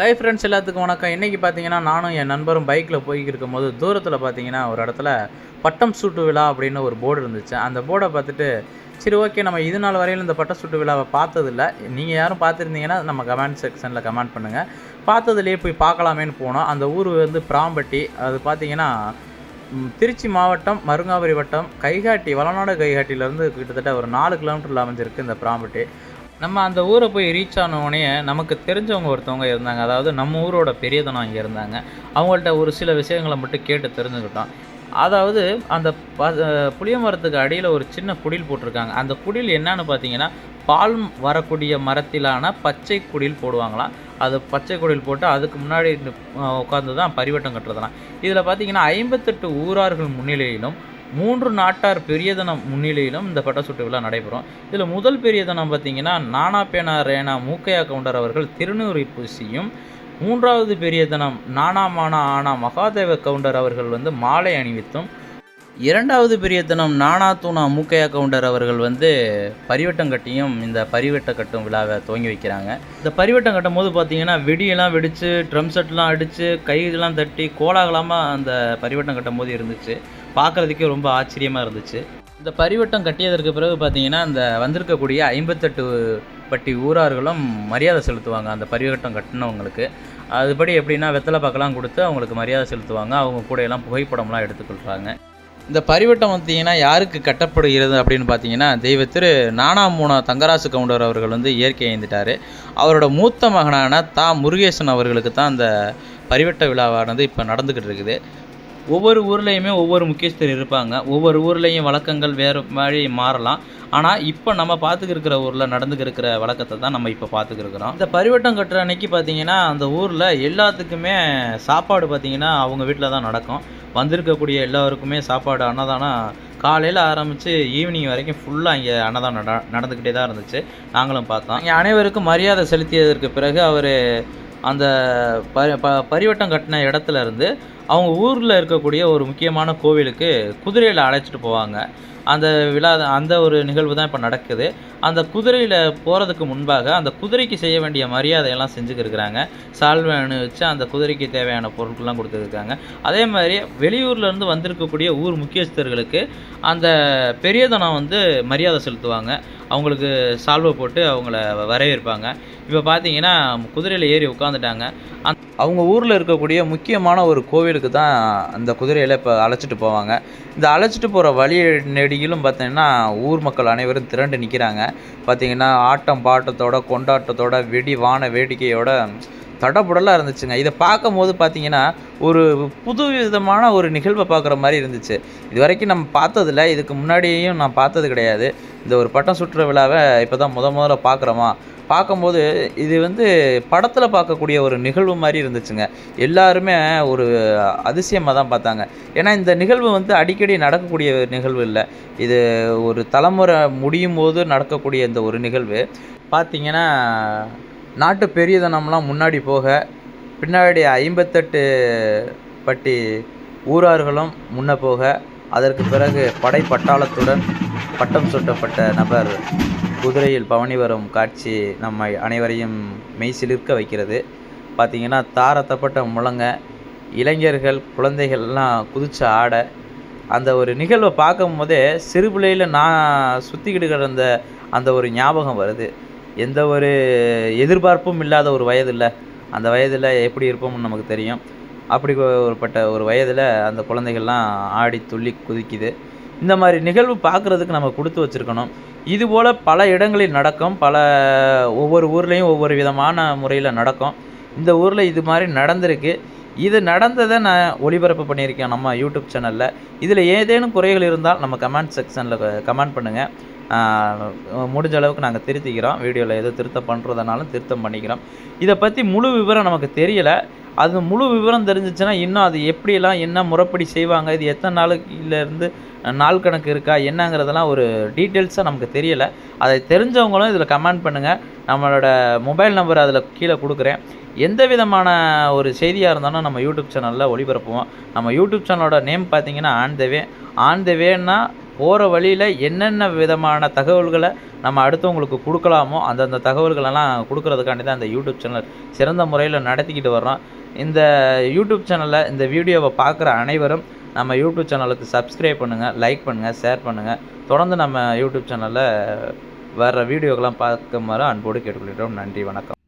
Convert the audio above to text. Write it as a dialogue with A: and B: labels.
A: Hi friends எல்லாத்துக்கும் வணக்கம். இன்றைக்கி பார்த்தீங்கன்னா நானும் என் நண்பரும் பைக்கில் போய்கிட்டு இருக்கும்போது தூரத்தில் பார்த்தீங்கன்னா ஒரு இடத்துல பட்டம் சூட்டு விழா அப்படின்னு ஒரு போர்டு இருந்துச்சு. அந்த போர்டை பார்த்துட்டு சரி ஓகே நம்ம இது நாள் வரையிலும் இந்த பட்டம் சூட்டு விழாவை பார்த்ததில்ல. நீங்கள் யாரும் பார்த்துருந்தீங்கன்னா நம்ம கமெண்ட் செக்ஷனில் கமெண்ட் பண்ணுங்கள் பார்த்ததுலேயே போய் பார்க்கலாமேன்னு போனோம். அந்த ஊர் வந்து பிராம்பட்டி. அது பார்த்தீங்கன்னா திருச்சி மாவட்டம் மருங்காபுரி வட்டம் கைகாட்டி வளநாடு கைகாட்டியிலேருந்து கிட்டத்தட்ட ஒரு நாலு கிலோமீட்டரில் அமைஞ்சிருக்கு இந்த பிராம்பட்டி. நம்ம அந்த ஊரை போய் ரீச் ஆனவுடனே நமக்கு தெரிஞ்சவங்க ஒருத்தவங்க இருந்தாங்க. அதாவது நம்ம ஊரோட பெரியதனம் இங்கே இருந்தாங்க. அவங்கள்ட்ட ஒரு சில விஷயங்களை மட்டும் கேட்டு தெரிஞ்சுக்கிட்டோம். அதாவது அந்த ப புளிய மரத்துக்கு அடியில் ஒரு சின்ன குடில் போட்டிருக்காங்க. அந்த குடில் என்னன்னு பார்த்தீங்கன்னா பால் வரக்கூடிய மரத்திலான பச்சை குடில் போடுவாங்களாம். அது பச்சை குடில் போட்டு அதுக்கு முன்னாடி உட்காந்து தான் பரிவட்டம் கட்டுறதுலாம். இதில் பார்த்தீங்கன்னா ஐம்பத்தெட்டு ஊரார்கள் முன்னிலையிலும் மூன்று நாட்டார் பெரியதனம் முன்னிலையிலும் இந்த பட்டசுட்டு விழா நடைபெறும். இதில் முதல் பெரியதனம் பார்த்தீங்கன்னா நானா பேனா ரேனா மூக்கையா கவுண்டர் அவர்கள் திருநூறு பூசியும் மூன்றாவது பெரியதனம் நானா மானா ஆனா மகாதேவ கவுண்டர் அவர்கள் வந்து மாலை அணிவித்தும் இரண்டாவது பிரியத்தனம் நானா தூணா மூக்கையா கவுண்டர் அவர்கள் வந்து பரிவட்டம் கட்டியும் இந்த பரிவட்ட கட்டும் விழாவை துவங்கி வைக்கிறாங்க. இந்த பரிவட்டம் கட்டும் போது பார்த்தீங்கன்னா வெடியெல்லாம் வெடித்து ட்ரம் செட்லாம் அடித்து கையெல்லாம் தட்டி கோலாகலமாக அந்த பரிவட்டம் கட்டும் போது இருந்துச்சு. பார்க்குறதுக்கே ரொம்ப ஆச்சரியமாக இருந்துச்சு. இந்த பரிவட்டம் கட்டியதற்கு பிறகு பார்த்தீங்கன்னா அந்த வந்திருக்கக்கூடிய ஐம்பத்தெட்டு பட்டி ஊரார்களும் மரியாதை செலுத்துவாங்க அந்த பரிவட்டம் கட்டினவங்களுக்கு. அதுபடி எப்படின்னா வெத்தலை பாக்கெல்லாம் கொடுத்து அவங்களுக்கு மரியாதை செலுத்துவாங்க. அவங்க கூட எல்லாம் புகைப்படம்லாம் எடுத்துக்கொள்கிறாங்க இந்த பரிவட்டம் பார்த்தீங்கன்னா யாருக்கு கட்டப்படுகிறது அப்படின்னு பார்த்தீங்கன்னா தெய்வ திரு நானாமூனா தங்கராசு கவுண்டர் அவர்கள் வந்து இயற்கை ஐந்துட்டார் அவரோட மூத்த மகனான தா முருகேசன் அவர்களுக்கு தான் அந்த பரிவட்ட விழாவானது இப்போ நடந்துக்கிட்டு இருக்குது. ஒவ்வொரு ஊர்லேயுமே ஒவ்வொரு முக்கியஸ்தர் இருப்பாங்க. ஒவ்வொரு ஊர்லேயும் வழக்கங்கள் வேறு மாதிரி மாறலாம். ஆனால் இப்போ நம்ம பார்த்துக்கிருக்கிற ஊரில் நடந்துக்கிருக்கிற வழக்கத்தை தான் நம்ம இப்போ பார்த்துக்கிருக்கிறோம் இந்த பரிவட்டம் கட்டுற அன்னைக்கு பார்த்தீங்கன்னா அந்த ஊரில் எல்லாத்துக்குமே சாப்பாடு பார்த்தீங்கன்னா அவங்க வீட்டில் தான் நடக்கும். வந்திருக்கக்கூடிய எல்லாருக்குமே சாப்பாடு அன்னதானம் காலையில் ஆரம்பித்து ஈவினிங் வரைக்கும் ஃபுல்லாக இங்கே அன்னதானம் நட நடந்துக்கிட்டே தான் இருந்துச்சு. நாங்களும் பார்த்தோம். இங்கே அனைவருக்கும் மரியாதை செலுத்தியதற்கு பிறகு அவர் அந்த பரி ப பரிவட்டம் கட்டின இடத்துல இருந்து அவங்க ஊரில் இருக்கக்கூடிய ஒரு முக்கியமான கோவிலுக்கு குதிரையில் அழைச்சிட்டு போவாங்க. அந்த விழா அந்த ஒரு நிகழ்வு தான் இப்போ நடக்குது. அந்த குதிரையில் போகிறதுக்கு முன்பாக அந்த குதிரைக்கு செய்ய வேண்டிய மரியாதையெல்லாம் செஞ்சுக்கிருக்கிறாங்க. சால்வை அணிவிச்சு அந்த குதிரைக்கு தேவையான பொருட்கள்லாம் கொடுத்துருக்காங்க அதே மாதிரி வெளியூர்லேருந்து வந்திருக்கக்கூடிய ஊர் முக்கியஸ்தர்களுக்கு அந்த பெரியதனம் வந்து மரியாதை செலுத்துவாங்க. அவங்களுக்கு சால்வை போட்டு அவங்கள வரவேற்பாங்க. இப்போ பார்த்தீங்கன்னா குதிரையில் ஏறி உட்காந்துட்டாங்க. அந் அவங்க ஊரில் இருக்கக்கூடிய முக்கியமான ஒரு கோவிலுக்கு தான் அந்த குதிரையில் இப்போ அழைச்சிட்டு போவாங்க. இந்த அழைச்சிட்டு போகிற வழி நெடியிலும் பார்த்தீங்கன்னா ஊர் மக்கள் அனைவரும் திரண்டு நிற்கிறாங்க பார்த்தீங்கன்னா ஆட்டம் பாட்டத்தோட கொண்டாட்டத்தோட வெடி வான வேடிக்கையோட தடபுடலாக இருந்துச்சுங்க. இதை பார்க்கும்போது பார்த்தீங்கன்னா ஒரு புது விதமான ஒரு நிகழ்வை பார்க்குற மாதிரி இருந்துச்சு. இது வரைக்கும் நம்ம பார்த்ததில்ல. இதுக்கு முன்னாடியும் நான் பார்த்தது கிடையாது. இந்த ஒரு பட்டம் சுற்றுற விழாவை இப்போ தான் முத முதல்ல பார்க்குறோமா? பார்க்கும்போது இது வந்து படத்தில் பார்க்கக்கூடிய ஒரு நிகழ்வு மாதிரி இருந்துச்சுங்க. எல்லாருமே ஒரு அதிசயமாக தான் பார்த்தாங்க. ஏன்னா இந்த நிகழ்வு வந்து அடிக்கடி நடக்கக்கூடிய நிகழ்வு இல்லை. இது ஒரு தலைமுறை முடியும் போது நடக்கக்கூடிய இந்த ஒரு நிகழ்வு. பார்த்தீங்கன்னா நாட்டு பெரியதனம்லாம் முன்னாடி போக பின்னாடி ஐம்பத்தெட்டு பட்டி ஊரார்களும் முன்ன போக அதற்கு பிறகு படை பட்டாளத்துடன் பட்டம் சூட்டப்பட்ட நபர் குதிரையில் பவனி வரும் காட்சி நம்மை அனைவரையும் மெய்சிலிருக்க வைக்கிறது. பார்த்திங்கன்னா தாரத்தப்பட்ட முழங்க இளைஞர்கள் குழந்தைகள்லாம் குதிச்சு ஆட அந்த ஒரு நிகழ்வை பார்க்கும் போதே சிறு பிள்ளையில் நான் சுற்றிக்கிட்டு கிடந்த அந்த ஒரு ஞாபகம் வருது. எந்த ஒரு எதிர்பார்ப்பும் இல்லாத ஒரு வயதில் அந்த வயதில் எப்படி இருப்போம்னு நமக்கு தெரியும். அப்படி ஒருப்பட்ட ஒரு வயதில் அந்த குழந்தைகள்லாம் ஆடி துள்ளி குதிக்குது. இந்த மாதிரி நிகழ்வு பார்க்குறதுக்கு நம்ம கொடுத்து வச்சுருக்கணும். இதுபோல் பல இடங்களில் நடக்கும். பல ஒவ்வொரு ஊர்லேயும் ஒவ்வொரு விதமான முறையில் நடக்கும். இந்த ஊரில் இது மாதிரி நடந்திருக்கு. இது நடந்ததை நான் ஒளிபரப்பு பண்ணியிருக்கேன் நம்ம யூடியூப் சேனலில். இதில் ஏதேனும் குறைகள் இருந்தால் நம்ம கமெண்ட் செக்ஷனில் கமெண்ட் பண்ணுங்கள் முடிஞ்ச அளவுக்கு நாங்கள் திருத்திக்கிறோம். வீடியோவில் எது திருத்தம் பண்ணுறதுனாலும் திருத்தம் பண்ணிக்கிறோம். இதை பற்றி முழு விவரம் நமக்கு தெரியலை. அது முழு விவரம் தெரிஞ்சிச்சுன்னா இன்னும் அது எப்படியெல்லாம் என்ன முறைப்படி செய்வாங்க இது எத்தனை நாளுக்குலேருந்து நாள் கணக்கு இருக்கா என்னங்கிறதெல்லாம் ஒரு டீட்டெயில்ஸாக நமக்கு தெரியலை. அதை தெரிஞ்சவங்களும் இதில் கமெண்ட் பண்ணுங்கள் நம்மளோட மொபைல் நம்பர் அதில் கீழே கொடுக்குறேன். எந்த விதமான ஒரு செய்தியாக இருந்தாலும் நம்ம யூடியூப் சேனலில் ஒளிபரப்புவோம். நம்ம யூடியூப் சேனலோட நேம் பார்த்தீங்கன்னா on the way on the வேன்னா போகிற வழியில் என்னென்ன விதமான தகவல்களை நம்ம அடுத்தவங்களுக்கு கொடுக்கலாமோ அந்தந்த தகவல்களெல்லாம் கொடுக்கறதுக்காண்டி தான் இந்த யூடியூப் சேனல் சிறந்த முறையில் நடத்திக்கிட்டு வர்றோம். இந்த யூடியூப் சேனலில் இந்த வீடியோவை பார்க்குற அனைவரும் நம்ம யூடியூப் சேனலுக்கு சப்ஸ்கிரைப் பண்ணுங்கள் லைக் பண்ணுங்கள் ஷேர் பண்ணுங்கள் தொடர்ந்து நம்ம யூடியூப் சேனலில் வர்ற வீடியோக்கெல்லாம் பார்க்குமாறு அன்போடு கேட்டுக்கொள்கிறோம். நன்றி வணக்கம்.